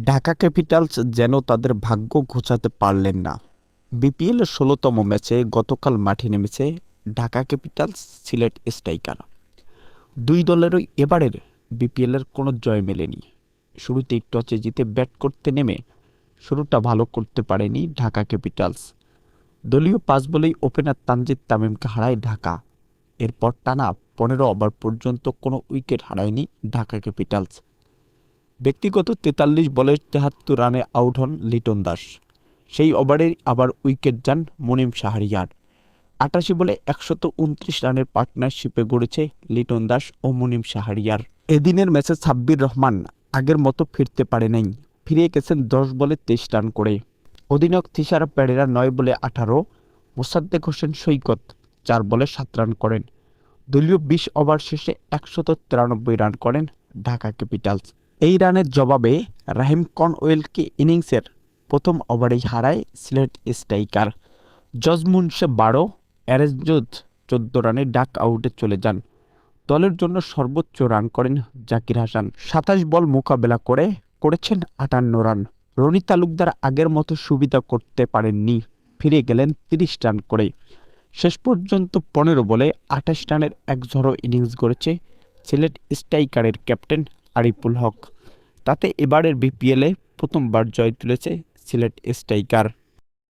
Dhaka Capitals যেন তাদের ভাগ্য ঘোচাতে পারলেন না। বিপিএলের ষোলোতম ম্যাচে গতকাল মাঠে নেমেছে ঢাকা ক্যাপিটালস সিলেট স্ট্রাইকার। দুই দলেরই এবারের বিপিএলের কোনো জয় মেলেনি। শুরুতেই টচে জিতে ব্যাট করতে নেমে শুরুটা ভালো করতে পারেনি ঢাকা ক্যাপিটালস। দলীয় পাঁচ বলেই ওপেনার তানজিদ তামিমকে হারায় ঢাকা। এরপর টানা পনেরো ওভার পর্যন্ত কোনো উইকেট হারায়নি ঢাকা ক্যাপিটালস। ব্যক্তিগত তেতাল্লিশ বলে তেহাত্তর রানে আউট হন লিটন দাস। সেই ওভারেই আবার উইকেট যান মুনিম শাহরিয়ার। আটাশি বলে একশত উনত্রিশ রানের পার্টনারশিপে গড়েছে লিটন দাস ও মুনিম শাহরিয়ার। এদিনের ম্যাচে সাব্বির রহমান আগের মতো ফিরতে পারে নাই ফিরে গেছেন দশ বলে তেইশ রান করে। অধিনায়ক তিশারা প্যারেরা নয় বলে আঠারো, মোসাদ্দেক হোসেন সৈকত চার বলে সাত রান করেন। দলীয় বিশ ওভার শেষে একশত তিরানব্বই রান করেন ঢাকা ক্যাপিটালস। এই রানের জবাবে রাহিম কনওয়েলকে ইনিংসের প্রথম ওভারেই হারায় সিলেট স্ট্রাইকার। জজমুনসে বারো অ্যারেঞ্জোদ চোদ্দ রানে ডাক আউটে চলে যান। দলের জন্য সর্বোচ্চ রান করেন জাকির হাসান। সাতাশ বল মোকাবেলা করে করেছেন আটান্ন রান। রনি তালুকদার আগের মতো সুবিধা করতে পারেননি, ফিরে গেলেন তিরিশ রান করে। শেষ পর্যন্ত পনেরো বলে আঠাশ রানের এক ঝড়ো ইনিংস গড়েছে সিলেট স্ট্রাইকারের ক্যাপ্টেন আরিফুল হক। তাতে এবারের বিপিএলে প্রথমবার জয় তুলেছে সিলেট স্ট্রাইকার।